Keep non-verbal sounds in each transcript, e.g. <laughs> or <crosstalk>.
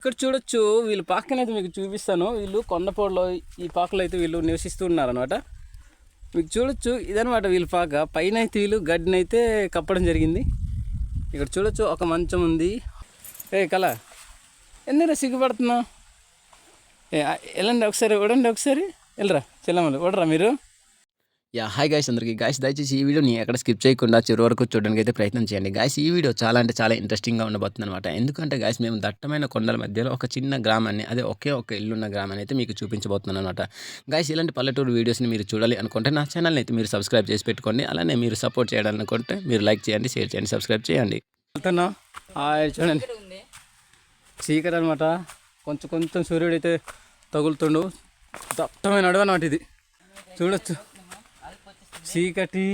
ఇక్కడ చూడొచ్చు వీళ్ళు పాకనైతే మీకు చూపిస్తాను. వీళ్ళు కొండపోడులో ఈ పాకలో అయితే వీళ్ళు నివసిస్తూ ఉన్నారనమాట మీకు చూడొచ్చు ఇదనమాట వీళ్ళ పాక. పైన అయితే వీళ్ళు గడ్డినైతే కప్పడం జరిగింది. ఇక్కడ చూడొచ్చు ఒక మంచం ఉంది. ఏ కళ ఎందుకు సిగ్గుపడుతున్నావు? ఏ వెళ్ళండి ఒకసారి చూడండి ఒకసారి. వెళ్ళరా చెల్లమ్మలు చూడరా మీరు? యా హాయ్ గాయస్ అందరికీ. గాయస్ దయచేసి ఈ వీడియోని ఎక్కడ స్కిప్ చేయకుండా చివరి వరకు చూడడానికి అయితే ప్రయత్నం చేయండి. గాయస్ ఈ వీడియో చాలా అంటే చాలా ఇంట్రెస్టింగ్గా ఉండబోతుంది అనమాట ఎందుకంటే గాయస్ మేము దట్టమైన కొండల మధ్యలో ఒక చిన్న గ్రామాన్ని అదే ఒకే ఒక ఇల్లున్న గ్రామాన్ని అయితే మీకు చూపించబోతున్నాను అనమాట గాయస్ ఇలాంటి పల్లెటూరు వీడియోస్ని మీరు చూడాలి అనుకుంటే నా ఛానల్ని అయితే మీరు సబ్స్క్రైబ్ చేసి పెట్టుకోండి. అలానే మీరు సపోర్ట్ చేయాలనుకుంటే మీరు లైక్ చేయండి షేర్ చేయండి సబ్స్క్రైబ్ చేయండి. వెళ్తున్నా. చూడండి. చీకటి అనమాట కొంచెం కొంచెం సూర్యుడు అయితే తగులుతుండు. దట్టమైన అడవి అన్నమాట ఇది. చూడొచ్చు. చీకటి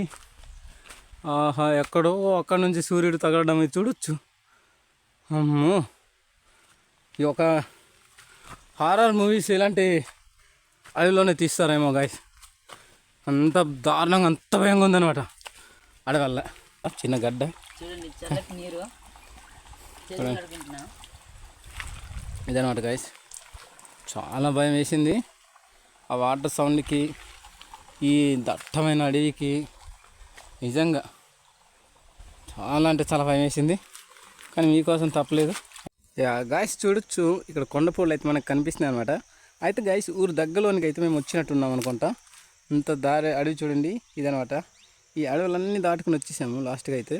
ఆహా ఎక్కడో అక్కడ నుంచి సూర్యుడు తగలడం ఇది చూడొచ్చు. అమ్మో! ఈ ఒక హారర్ మూవీస్ ఇలాంటి అడవిలోనే తీస్తారేమో గాయస్ అంత దారుణంగా అంత భయంగా ఉందన్నమాట. అడవల్ల చిన్న గడ్డ. ఇదనమాట గాయస్ చాలా భయం వేసింది. ఆ వాటర్ సౌండ్కి ఈ దట్టమైన అడవికి నిజంగా చాలా అంటే చాలా భయం వేసింది. కానీ మీకోసం తప్పలేదు. గాయస్ చూడొచ్చు. ఇక్కడ కొండపూలు అయితే మనకు కనిపిస్తున్నాయి అనమాట అయితే గాయస్ ఊరు దగ్గరలోనికి అయితే మేము వచ్చినట్టున్నాం అనుకుంటా. ఇంత దారి అడవి చూడండి ఇదనమాట ఈ అడవులన్నీ దాటుకుని వచ్చేసాము లాస్ట్గా అయితే.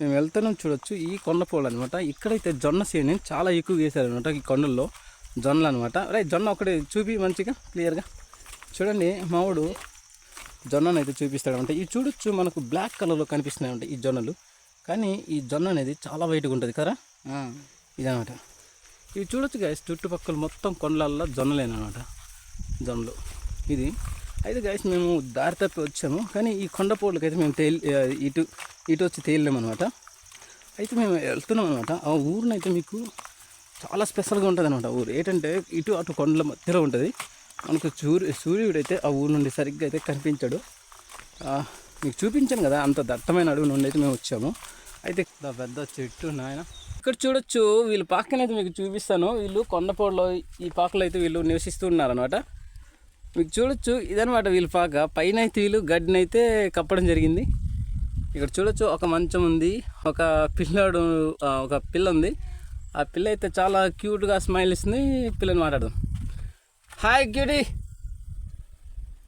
మేము వెళ్తున్నాం చూడొచ్చు. ఈ కొండపూలు అనమాట ఇక్కడైతే జొన్న సేని చాలా ఎక్కువ వేశారు అనమాట ఈ కొండల్లో. జొన్నలు అనమాట రైట్ జొన్న ఒకటి చూపి మంచిగా క్లియర్గా చూడండి మావాడు జొన్నను అయితే చూపిస్తాడు. అంటే ఇవి చూడొచ్చు మనకు బ్లాక్ కలర్లో కనిపిస్తున్నాయి అంటే ఈ జొన్నలు. కానీ ఈ జొన్న అనేది చాలా వైట్గా ఉంటుంది కదా? ఇదనమాట ఇవి చూడొచ్చు గాయస్ చుట్టుపక్కల మొత్తం కొండలల్లో జొన్నలేనమాట జొన్నలు. ఇది. అయితే గాయస్ మేము దారి తప్పి వచ్చాము. కానీ ఈ కొండపోళ్ళకి అయితే మేము తేలి ఇటు ఇటు వచ్చి తేలినాం అనమాట అయితే మేము వెళ్తున్నాం అనమాట ఆ ఊరినైతే మీకు చాలా స్పెషల్గా ఉంటుంది అనమాట ఊరు. ఏంటంటే ఇటు అటు కొండల మధ్యలో ఉంటుంది. మనకు సూర్యు సూర్యుడు అయితే ఆ ఊరు నుండి సరిగ్గా అయితే కనిపించాడు మీకు చూపించాను కదా అంత దట్టమైన అడవి నుండి అయితే మేము వచ్చాము. అయితే పెద్ద చెట్టు నాయన. ఇక్కడ చూడొచ్చు వీళ్ళ పాకని అయితే మీకు చూపిస్తాను. వీళ్ళు కొండపోడలో ఈ పాకలో అయితే వీళ్ళు నివసిస్తూ ఉన్నారనమాట మీకు చూడొచ్చు ఇదనమాట వీళ్ళ పాక. పైన అయితే వీళ్ళు గడ్డినైతే కప్పడం జరిగింది. ఇక్కడ చూడొచ్చు ఒక మంచం ఉంది ఒక పిల్లాడు ఒక పిల్ల ఉంది. ఆ పిల్ల అయితే చాలా క్యూట్గా స్మైల్ ఇస్తుంది పిల్లని మాట్లాడదాం. హాయ్ క్యూటీ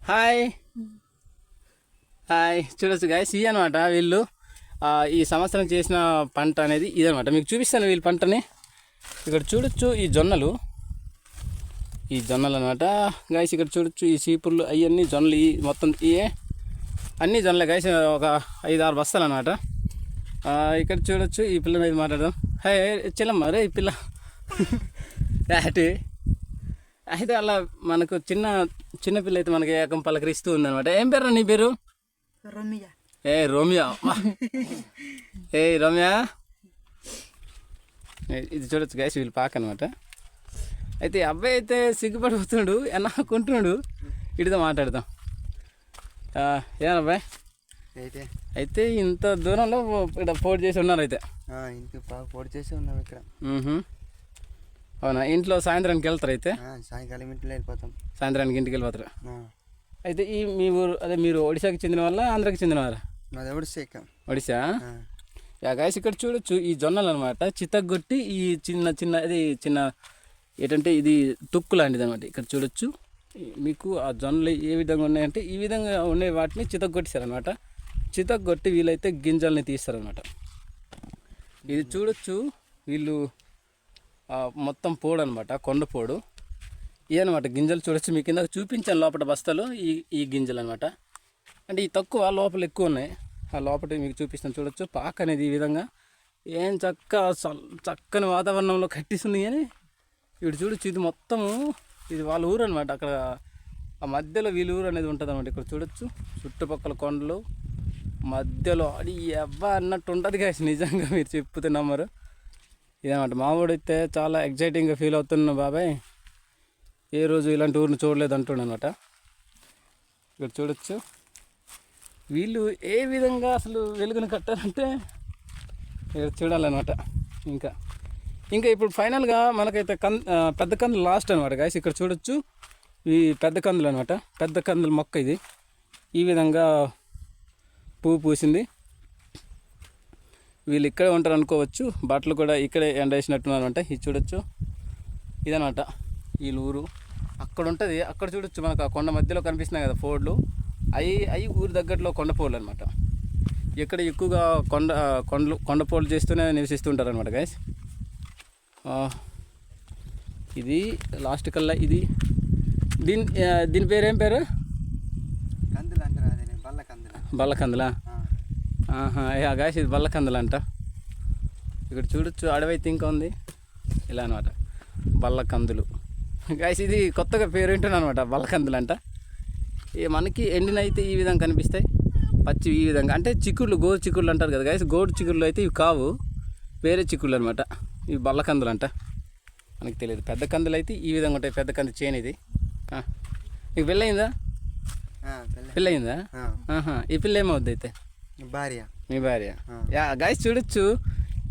హాయ్ హాయ్ చూడొచ్చు గాయస్ ఇవి అనమాట వీళ్ళు ఈ సంవత్సరం చేసిన పంట అనేది ఇదనమాట మీకు చూపిస్తాను వీళ్ళ పంటని. ఇక్కడ చూడొచ్చు ఈ జొన్నలు. ఈ జొన్నలు అనమాట గాయస్ ఇక్కడ చూడొచ్చు ఈ సీపుర్లు అవన్నీ జొన్నలు ఈ మొత్తం ఇవే అన్ని జొన్నలు గాయస్ ఒక ఐదు ఆరు బస్తాలు అనమాట ఇక్కడ చూడొచ్చు ఈ పిల్లని అయితే మాట్లాడదాం. హాయ్ చెల్లమ్మ రే ఈ పిల్ల. <laughs> అటు అయితే అలా మనకు చిన్న చిన్న పిల్ల అయితే మనకి ఏకం పలకరిస్తూ ఉందన్నమాట. ఏం పేరు నీ పేరు? ఏ రోమియా. ఏ రోమియా. ఏ, ఇది చూడొచ్చు గాయస్ వీళ్ళు పాక అనమాట అయితే అబ్బాయి అయితే సిగ్గుపడిపోతున్నాడు ఎన్నాకుంటున్నాడు ఇడితో మాట్లాడదాం. ఆ, ఏనా అబ్బాయి? అయితే. అయితే ఇంత దూరంలో ఇక్కడ పోటీ చేసి ఉన్నారు అయితే. బాగా పొడి చేసి ఉన్నాం ఇక్కడ. అవునా? ఇంట్లో సాయంత్రానికి వెళ్తారు అయితే? సాయంకాలం ఇంట్లో వెళ్ళిపోతాం. సాయంత్రానికి ఇంటికి వెళ్ళిపోతారు? అయితే ఈ మీ ఊరు అదే మీరు ఒడిశాకి చెందిన వాళ్ళ ఆంధ్రాకి చెందిన మాది సేక ఒడిశా? యా గాయస్ ఇక్కడ చూడొచ్చు ఈ జొన్నలు అనమాట చిత్తగొట్టి ఈ చిన్న చిన్న ఇది చిన్న ఏంటంటే ఇది తుక్కు లాంటిది అనమాట ఇక్కడ చూడొచ్చు. మీకు ఆ జొన్నలు ఏ విధంగా ఉన్నాయంటే ఈ విధంగా ఉండే వాటిని చితగొట్టేశారనమాట చితగొట్టి వీళ్ళైతే గింజల్ని తీస్తారనమాట ఇది చూడొచ్చు. వీళ్ళు మొత్తం పోడు అనమాట కొండ పోడు. ఇవి అనమాట గింజలు చూడొచ్చు మీ కింద చూపించాను లోపల బస్తాలు ఈ ఈ గింజలు అనమాట అంటే ఈ తక్కువ లోపల ఎక్కువ ఉన్నాయి. ఆ లోపల మీకు చూపిస్తాను చూడొచ్చు. పాక అనేది ఈ విధంగా ఏం చక్క చక్కని వాతావరణంలో కట్టిస్తుంది కానీ ఇటు చూడొచ్చు ఇది మొత్తము ఇది వాళ్ళ ఊరు అనమాట అక్కడ ఆ మధ్యలో వీళ్ళ ఊరు అనేది ఉంటుంది అనమాట ఇక్కడ చూడొచ్చు. చుట్టుపక్కల కొండలు మధ్యలో అది ఎవ్వ అన్నట్టు ఉంటుంది కాసి నిజంగా మీరు చెప్తే నమ్మరు. ఇదన్నమాట. మామూడు అయితే చాలా ఎగ్జైటింగ్గా ఫీల్ అవుతున్నా బాబాయ్. ఏ రోజు ఇలాంటి ఊరిని చూడలేదు అంటుండ అనమాట ఇక్కడ చూడొచ్చు. వీళ్ళు ఏ విధంగా అసలు వెలుగును కట్టారంటే ఇక్కడ చూడాలన్నమాట. ఇంకా. ఇంకా ఇప్పుడు ఫైనల్గా మనకైతే కన్ పెద్ద కందులు లాస్ట్ అనమాట గాయస్ ఇక్కడ చూడొచ్చు. ఈ పెద్ద కందులు అనమాట పెద్ద కందుల మొక్క ఇది. ఈ విధంగా పువ్వు పూసింది. వీళ్ళు ఇక్కడే ఉంటారు అనుకోవచ్చు. బట్టలు కూడా ఇక్కడే ఎండ వేసినట్టున్నారంట ఇది చూడొచ్చు. ఇదనమాట వీళ్ళ ఊరు. అక్కడ ఉంటుంది. అక్కడ చూడొచ్చు. మనకు ఆ కొండ మధ్యలో కనిపిస్తున్నాయి కదా ఫోర్డ్లు. అవి అవి ఊరి దగ్గరలో కొండ పోర్లు అనమాట ఇక్కడ ఎక్కువగా కొండ కొండలు కొండ పోర్లు చేస్తూనే నివసిస్తుంటారు అనమాట గైస్ ఇది లాస్ట్ కల్లా ఇది. దీని దీని పేరు ఏం పేరు? కందులు అంటారు బల్ల కందులు యా గాయస్ ఇది బల్లకందులు అంట ఇక్కడ చూడొచ్చు అడవైతే ఇంకా ఉంది. ఇలా అనమాట బల్లకందులు. గాయస్ ఇది కొత్తగా పేరు వింటున్నాను అనమాట బల్లకందులు అంట మనకి ఎండినైతే ఈ విధంగా కనిపిస్తాయి పచ్చి ఈ విధంగా. అంటే చిక్కుళ్ళు గోరు చిక్కుళ్ళు అంటారు కదా గాయస్ గోడు చిక్కుళ్ళు అయితే ఇవి కావు. వేరే చిక్కుళ్ళు అనమాట ఇవి బల్లకందులు అంట మనకి తెలియదు. పెద్ద కందులు అయితే ఈ విధంగా ఉంటాయి. పెద్ద కంది చేను ఇది. నీకు పెళ్ళయిందా. పెళ్ళయిందా. ఆహా ఈ పిల్ల ఏమవుద్ది అయితే? భార్య. మీ భార్య. యా గాయస్ చూడొచ్చు.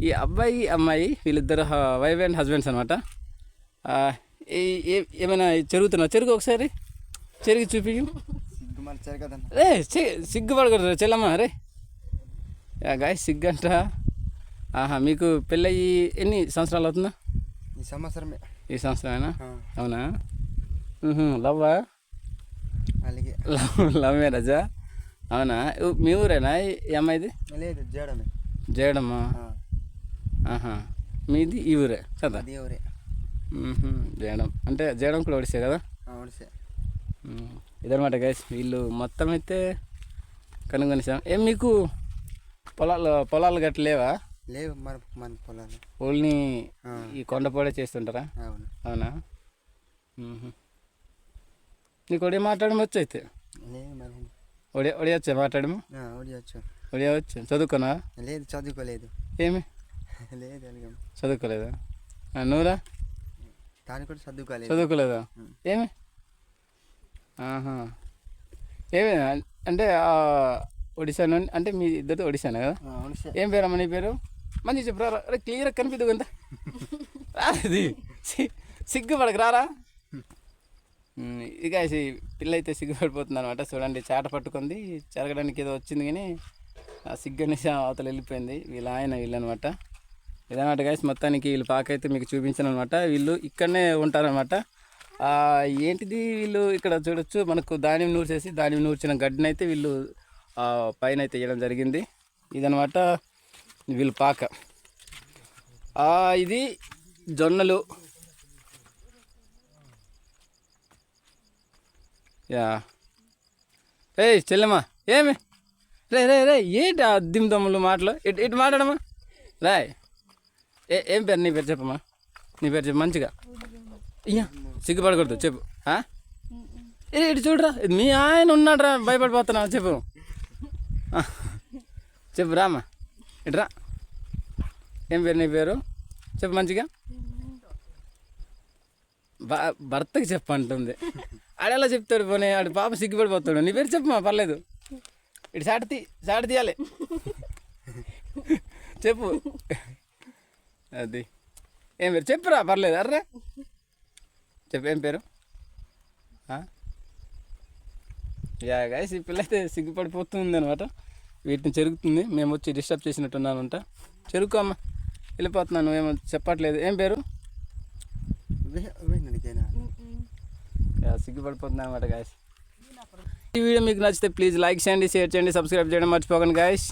ఈ అబ్బాయి అమ్మాయి వీళ్ళిద్దరు వైఫ్ అండ్ హస్బెండ్స్ అనమాట ఏమైనా చెరుగుతున్నా చెరుగు ఒకసారి. చెరుగు చూపి రే సిగ్గుపడకూడదు చెల్లమ్మ రే. యా గాయస్ సిగ్గు అంట ఆహా మీకు పెళ్ళయి ఎన్ని సంవత్సరాలు అవుతుందా? ఈ సంవత్సరమే. ఈ సంవత్సరమేనా? అవునా? లవ్వా? అలాగే. లవ్ లవ్ మ్యారేజా అవునా? మీ ఊరేనా? ఈ- ఈ అమ్మాయిది? లేదు జడమే. చేయడమ్మా ఆ, ఆహా. మీది ఈ ఊరే కదా? ఎవరే మ్మ్హ్మ్. జయడం అంటే జయడం కూడా ఒడిసే కదా? మ్మ్. ఇదనమాట గైస్ వీళ్ళు మొత్తం అయితే కనుగొనిసాం. ఏం మీకు పొలాలు పొలాలు గట్ల లేవా? లేవు మరి మన పొలాలు. ఓన్లీ. ఈ కొండపోడే చేస్తుంటారా? అవును. నీకు మాట్లాడడం వచ్చు అయితే? లేదు మరి ఒడియా ఒడియా వచ్చా మాట్లాడము? ఆ, ఒడియొచ్చు. ఒడియా వచ్చు? చదువుకున్నా లేదు చదువుకోలేదు. ఏమి? లేదు చదువుకోలేదా? నువ్వురా? దాన్ని కూడా చదువుకోలేదు. చదువుకోలేదా. ఏమి? ఆహా. ఏమి అంటే ఒడిశా నుండి అంటే మీ ఇద్దరు ఒడిశానే? కదా ఏం పేరమ్మా నీ పేరు? మంచి చెప్పురా అరే క్లియర్గా కనిపిద్దు కొంత <laughs> రాది సిగ్గుపడకు రారా? ఇది ఇక ఈ పిల్ల అయితే సిగ్గుపడిపోతుంది అనమాట చూడండి చేట పట్టుకుంది. చెరగడానికి ఏదో వచ్చింది కానీ ఆ సిగ్గు అనేసి అవతల వెళ్ళిపోయింది. వీళ్ళ ఆయన వీళ్ళనమాట ఇదన్నమాట గైస్ మొత్తానికి వీళ్ళు పాకైతే మీకు చూపించాను అనమాట వీళ్ళు ఇక్కడనే ఉంటారనమాట ఏంటిది వీళ్ళు ఇక్కడ చూడొచ్చు. మనకు దానిమ్మ నూర్చేసి దానిమ్మ నూర్చిన గడ్డిని అయితే వీళ్ళు పైన అయితే వేయడం జరిగింది. ఇదనమాట వీళ్ళు పాక. ఇది జొన్నలు. యా. ఏయ్ చెల్లెమ్మా ఏమి? రే రే రే ఏంటి ఆ దిమ్ దమ్ములు మాటలు? ఇటు ఇటు మాట్లాడమ్మా. రాయ్ ఏ ఏం పేరు? నీ పేరు చెప్పమ్మా. నీ పేరు చెప్పు మంచిగా. ఇయ్యా సిగ్గుపడకూడదు చెప్పు. ఏ ఇటు చూడరా ఇది మీ ఆయన ఉన్నాడరా భయపడిపోతున్నావు చెప్పు. చెప్పు రామ్మా. ఇట్రా ఏం పేరు నీ పేరు? చెప్పు మంచిగా. భర్తకి చెప్పంటుంది ఆడేలా చెప్తాడు పోనీ? ఆడు పాప సిగ్గుపడిపోతాడు. నీ పేరు చెప్పమా పర్లేదు. ఇటు సాటి తీ సాటి తీయాలి. చెప్పు. అది. ఏం పేరు? చెప్పురా పర్లేదు. అర్రే. చెప్పు ఏం పేరు? ఆ? యా గాయస్ ఈ పిల్ల అయితే సిగ్గుపడిపోతుంది అనమాట వీటిని చెరుగుతుంది. మేము వచ్చి డిస్టర్బ్ చేసినట్టున్నానంట చెరుకు అమ్మ వెళ్ళిపోతున్నాను ఏమో చెప్పట్లేదు. ఏం పేరు? వినడికేనా యా, అనమాట గాయస్ ఈ వీడియో మీకు నచ్చితే ప్లీజ్ లైక్ చేయండి షేర్ చేయండి సబ్స్క్రైబ్ చేయడం మర్చిపోకండి గాయస్